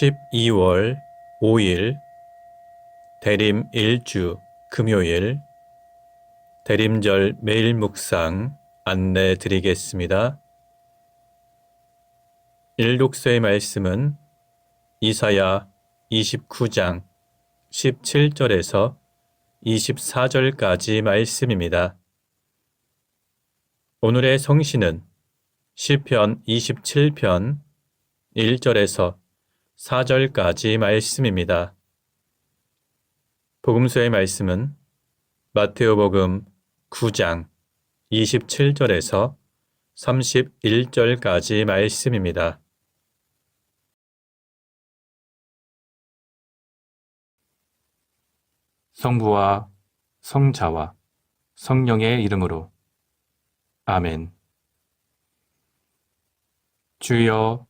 12월 5일 대림 1주 금요일 대림절 매일 묵상 안내 드리겠습니다. 일독서의 말씀은 이사야 29장 17절에서 24절까지 말씀입니다. 오늘의 성신은 시편 27편 1절에서 4절까지 말씀입니다. 복음서의 말씀은 마테오복음 9장 27절에서 31절까지 말씀입니다. 성부와 성자와 성령의 이름으로 아멘. 주여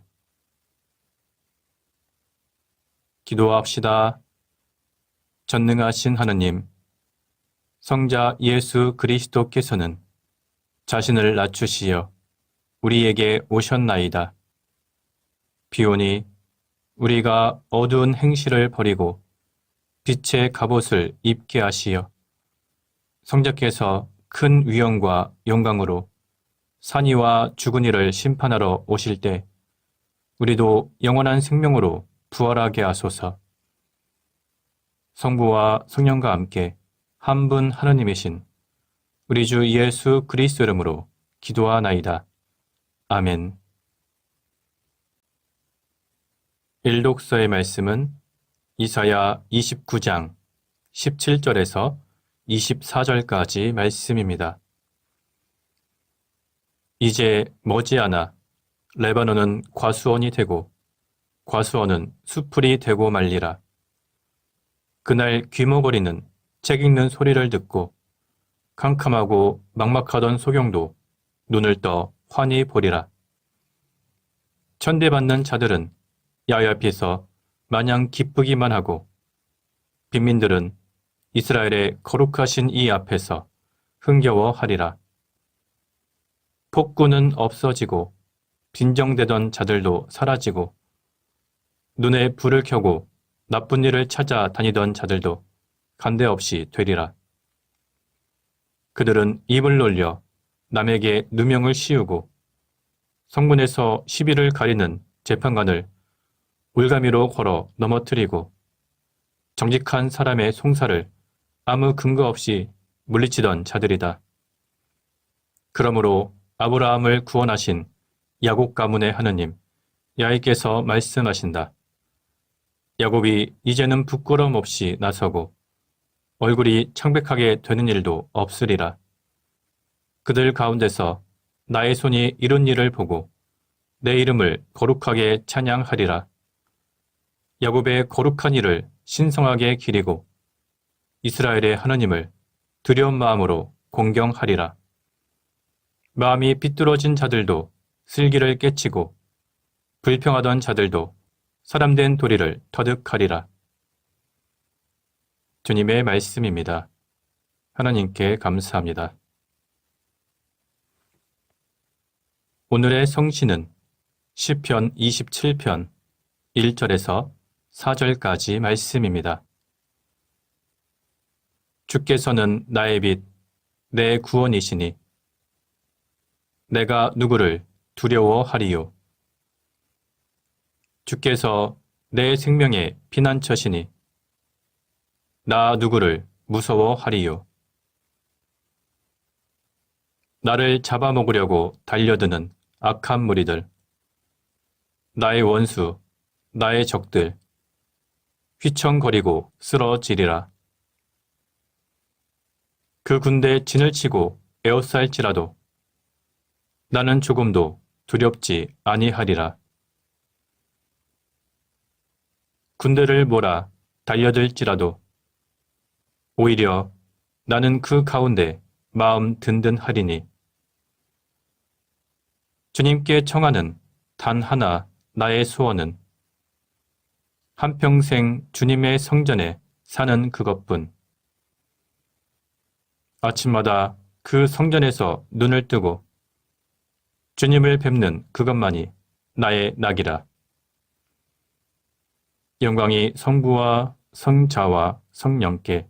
기도합시다. 전능하신 하느님, 성자 예수 그리스도께서는 자신을 낮추시어 우리에게 오셨나이다. 비오니 우리가 어두운 행실을 버리고 빛의 갑옷을 입게 하시어 성자께서 큰 위엄과 영광으로 산이와 죽은 이를 심판하러 오실 때 우리도 영원한 생명으로 부활하게 하소서. 성부와 성령과 함께 한 분 하느님이신 우리 주 예수 그리스도 이름으로 기도하나이다. 아멘. 일독서의 말씀은 이사야 29장 17절에서 24절까지 말씀입니다. 이제 머지않아 레바논은 과수원이 되고 과수원은 수풀이 되고 말리라. 그날 귀머거리는 책 읽는 소리를 듣고 캄캄하고 막막하던 소경도 눈을 떠 환히 보리라. 천대받는 자들은 야외 앞에서 마냥 기쁘기만 하고 빈민들은 이스라엘의 거룩하신 이 앞에서 흥겨워하리라. 폭군은 없어지고 빈정되던 자들도 사라지고 눈에 불을 켜고 나쁜 일을 찾아 다니던 자들도 간데없이 되리라. 그들은 입을 놀려 남에게 누명을 씌우고 성문에서 시비를 가리는 재판관을 울가미로 걸어 넘어뜨리고 정직한 사람의 송사를 아무 근거 없이 물리치던 자들이다. 그러므로 아브라함을 구원하신 야곱 가문의 하느님 야훼께서 말씀하신다. 야곱이 이제는 부끄러움 없이 나서고 얼굴이 창백하게 되는 일도 없으리라. 그들 가운데서 나의 손이 이룬 일을 보고 내 이름을 거룩하게 찬양하리라. 야곱의 거룩한 일을 신성하게 기리고 이스라엘의 하나님을 두려운 마음으로 공경하리라. 마음이 비뚤어진 자들도 슬기를 깨치고 불평하던 자들도 사람된 도리를 터득하리라. 주님의 말씀입니다. 하나님께 감사합니다. 오늘의 성신은 시편 27편 1절에서 4절까지 말씀입니다. 주께서는 나의 빛, 내 구원이시니 내가 누구를 두려워하리요. 주께서 내 생명의 피난처시니 나 누구를 무서워하리요. 나를 잡아먹으려고 달려드는 악한 무리들, 나의 원수, 나의 적들, 휘청거리고 쓰러지리라. 그 군대에 진을 치고 에워쌀지라도 나는 조금도 두렵지 아니하리라. 군대를 몰아 달려들지라도 오히려 나는 그 가운데 마음 든든하리니 주님께 청하는 단 하나 나의 소원은 한평생 주님의 성전에 사는 그것뿐. 아침마다 그 성전에서 눈을 뜨고 주님을 뵙는 그것만이 나의 낙이라. 영광이 성부와 성자와 성령께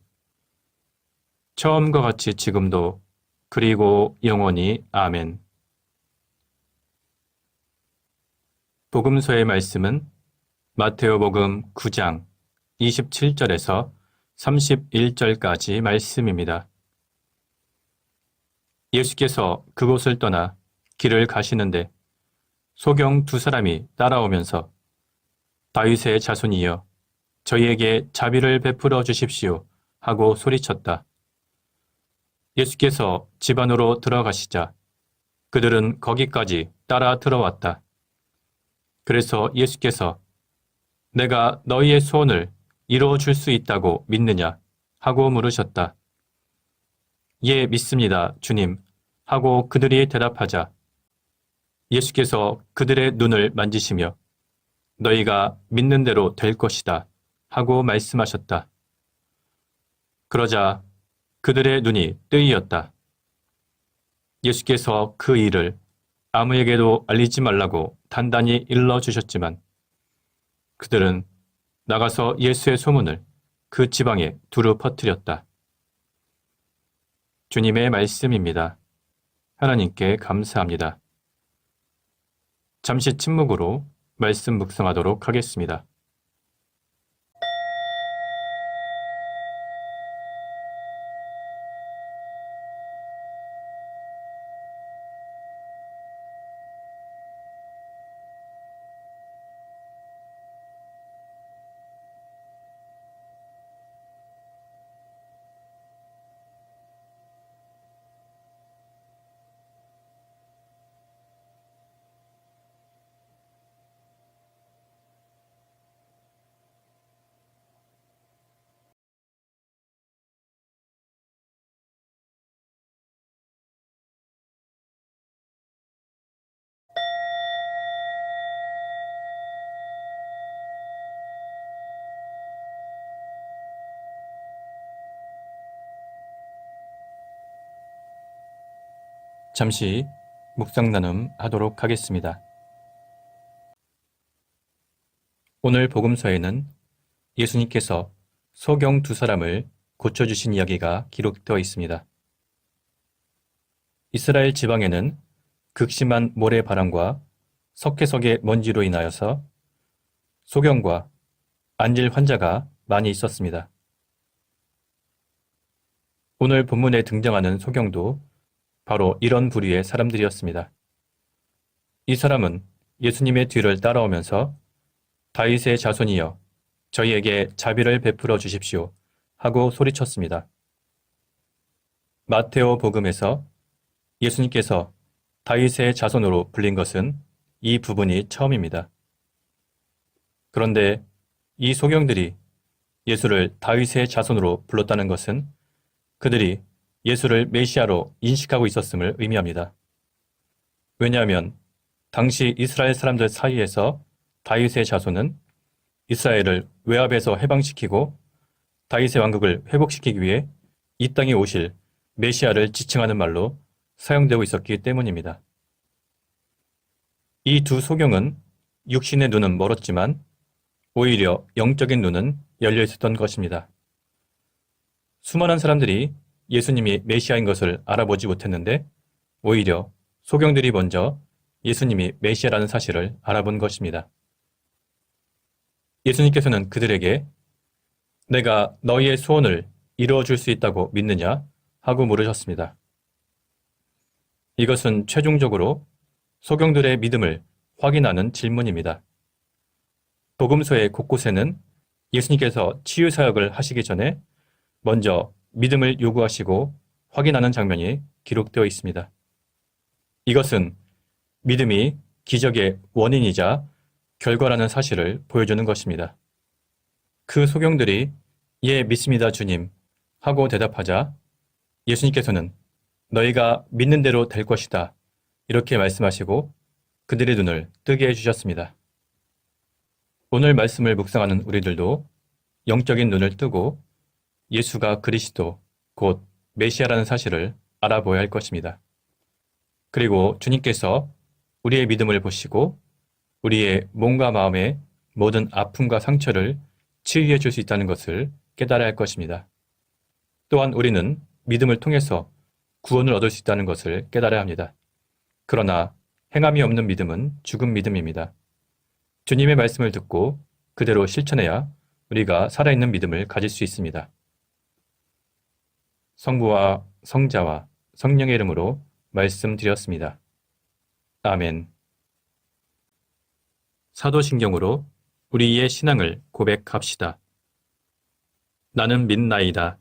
처음과 같이 지금도 그리고 영원히 아멘. 복음서의 말씀은 마테오복음 9장 27절에서 31절까지 말씀입니다. 예수께서 그곳을 떠나 길을 가시는데 소경 두 사람이 따라오면서 다윗의 자손이여 저희에게 자비를 베풀어 주십시오 하고 소리쳤다. 예수께서 집 안으로 들어가시자 그들은 거기까지 따라 들어왔다. 그래서 예수께서 내가 너희의 소원을 이루어 줄 수 있다고 믿느냐? 하고 물으셨다. 예, 믿습니다, 주님. 하고 그들이 대답하자 예수께서 그들의 눈을 만지시며 너희가 믿는 대로 될 것이다. 하고 말씀하셨다. 그러자 그들의 눈이 뜨이었다. 예수께서 그 일을 아무에게도 알리지 말라고 단단히 일러 주셨지만 그들은 나가서 예수의 소문을 그 지방에 두루 퍼뜨렸다. 주님의 말씀입니다. 하나님께 감사합니다. 잠시 침묵으로 말씀 묵상하도록 하겠습니다. 잠시 묵상 나눔 하도록 하겠습니다. 오늘 복음서에는 예수님께서 소경 두 사람을 고쳐주신 이야기가 기록되어 있습니다. 이스라엘 지방에는 극심한 모래바람과 석회석의 먼지로 인하여서 소경과 안질 환자가 많이 있었습니다. 오늘 본문에 등장하는 소경도 바로 이런 부류의 사람들이었습니다. 이 사람은 예수님의 뒤를 따라오면서 다윗의 자손이여 저희에게 자비를 베풀어 주십시오 하고 소리쳤습니다. 마테오 복음에서 예수님께서 다윗의 자손으로 불린 것은 이 부분이 처음입니다. 그런데 이 소경들이 예수를 다윗의 자손으로 불렀다는 것은 그들이 예수를 메시아로 인식하고 있었음을 의미합니다. 왜냐하면 당시 이스라엘 사람들 사이에서 다윗의 자손은 이스라엘을 외압에서 해방시키고 다윗의 왕국을 회복시키기 위해 이 땅에 오실 메시아를 지칭하는 말로 사용되고 있었기 때문입니다. 이 두 소경은 육신의 눈은 멀었지만 오히려 영적인 눈은 열려 있었던 것입니다. 수많은 사람들이 예수님이 메시아인 것을 알아보지 못했는데 오히려 소경들이 먼저 예수님이 메시아라는 사실을 알아본 것입니다. 예수님께서는 그들에게 내가 너희의 소원을 이루어 줄 수 있다고 믿느냐 하고 물으셨습니다. 이것은 최종적으로 소경들의 믿음을 확인하는 질문입니다. 복음서의 곳곳에는 예수님께서 치유 사역을 하시기 전에 먼저 믿음을 요구하시고 확인하는 장면이 기록되어 있습니다. 이것은 믿음이 기적의 원인이자 결과라는 사실을 보여주는 것입니다. 그 소경들이 예, 믿습니다, 주님. 하고 대답하자 예수님께서는 너희가 믿는 대로 될 것이다. 이렇게 말씀하시고 그들의 눈을 뜨게 해주셨습니다. 오늘 말씀을 묵상하는 우리들도 영적인 눈을 뜨고 예수가 그리스도, 곧 메시아라는 사실을 알아보아야 할 것입니다. 그리고 주님께서 우리의 믿음을 보시고 우리의 몸과 마음의 모든 아픔과 상처를 치유해 줄 수 있다는 것을 깨달아야 할 것입니다. 또한 우리는 믿음을 통해서 구원을 얻을 수 있다는 것을 깨달아야 합니다. 그러나 행함이 없는 믿음은 죽은 믿음입니다. 주님의 말씀을 듣고 그대로 실천해야 우리가 살아있는 믿음을 가질 수 있습니다. 성부와 성자와 성령의 이름으로 말씀드렸습니다. 아멘. 사도신경으로 우리의 신앙을 고백합시다. 나는 믿나이다.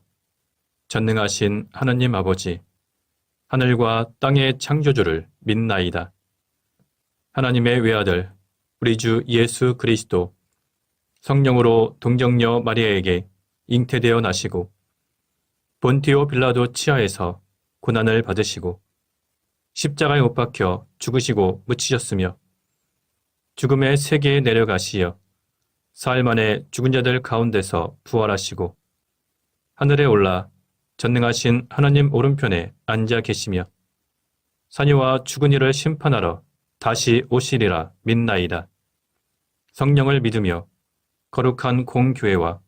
전능하신 하느님 아버지, 하늘과 땅의 창조주를 믿나이다. 하나님의 외아들, 우리 주 예수 그리스도, 성령으로 동정녀 마리아에게 잉태되어 나시고, 본티오 빌라도 치하에서 고난을 받으시고, 십자가에 못 박혀 죽으시고 묻히셨으며, 죽음의 세계에 내려가시어, 사흘 만에 죽은 자들 가운데서 부활하시고, 하늘에 올라 전능하신 하나님 오른편에 앉아 계시며 사녀와 죽은 이를 심판하러 다시 오시리라 믿나이다. 성령을 믿으며 거룩한 공교회와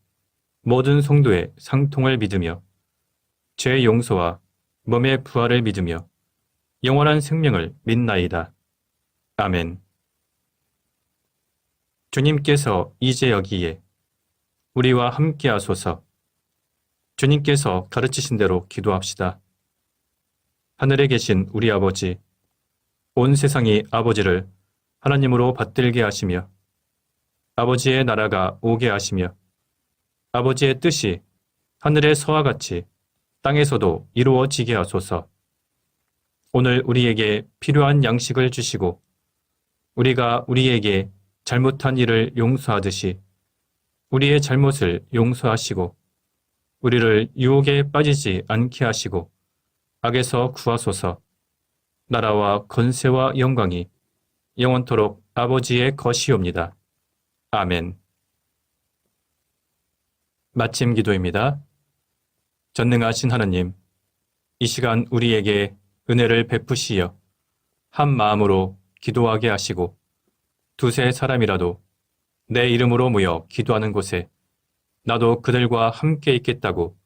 모든 성도의 상통을 믿으며 죄 용서와 몸의 부활을 믿으며 영원한 생명을 믿나이다. 아멘. 주님께서 이제 여기에 우리와 함께 하소서. 주님께서 가르치신 대로 기도합시다. 하늘에 계신 우리 아버지, 온 세상이 아버지를 하나님으로 받들게 하시며, 아버지의 나라가 오게 하시며, 아버지의 뜻이 하늘에서와 같이 땅에서도 이루어지게 하소서. 오늘 우리에게 필요한 양식을 주시고, 우리가 우리에게 잘못한 일을 용서하듯이 우리의 잘못을 용서하시고, 우리를 유혹에 빠지지 않게 하시고 악에서 구하소서 나라와 건세와 영광이 영원토록 아버지의 것이옵니다. 아멘. 마침 기도입니다. 전능하신 하나님, 이 시간 우리에게 은혜를 베푸시어 한 마음으로 기도하게 하시고 두세 사람이라도 내 이름으로 모여 기도하는 곳에 나도 그들과 함께 있겠다고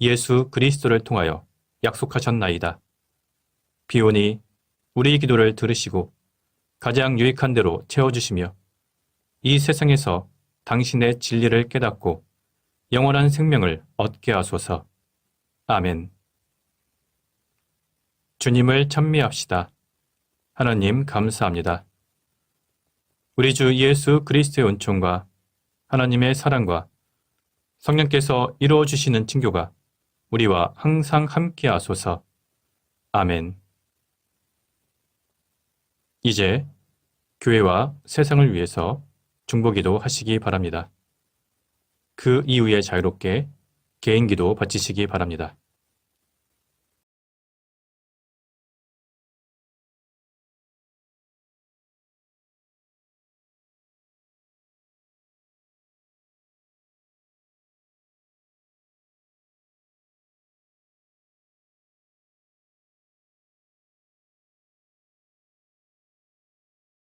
예수 그리스도를 통하여 약속하셨나이다. 비오니 우리 기도를 들으시고 가장 유익한 대로 채워주시며 이 세상에서 당신의 진리를 깨닫고 영원한 생명을 얻게 하소서. 아멘. 주님을 찬미합시다. 하나님 감사합니다. 우리 주 예수 그리스도의 은총과 하나님의 사랑과 성령께서 이루어 주시는 친교가 우리와 항상 함께 하소서. 아멘. 이제 교회와 세상을 위해서 중보기도 하시기 바랍니다. 그 이후에 자유롭게 개인기도 바치시기 바랍니다.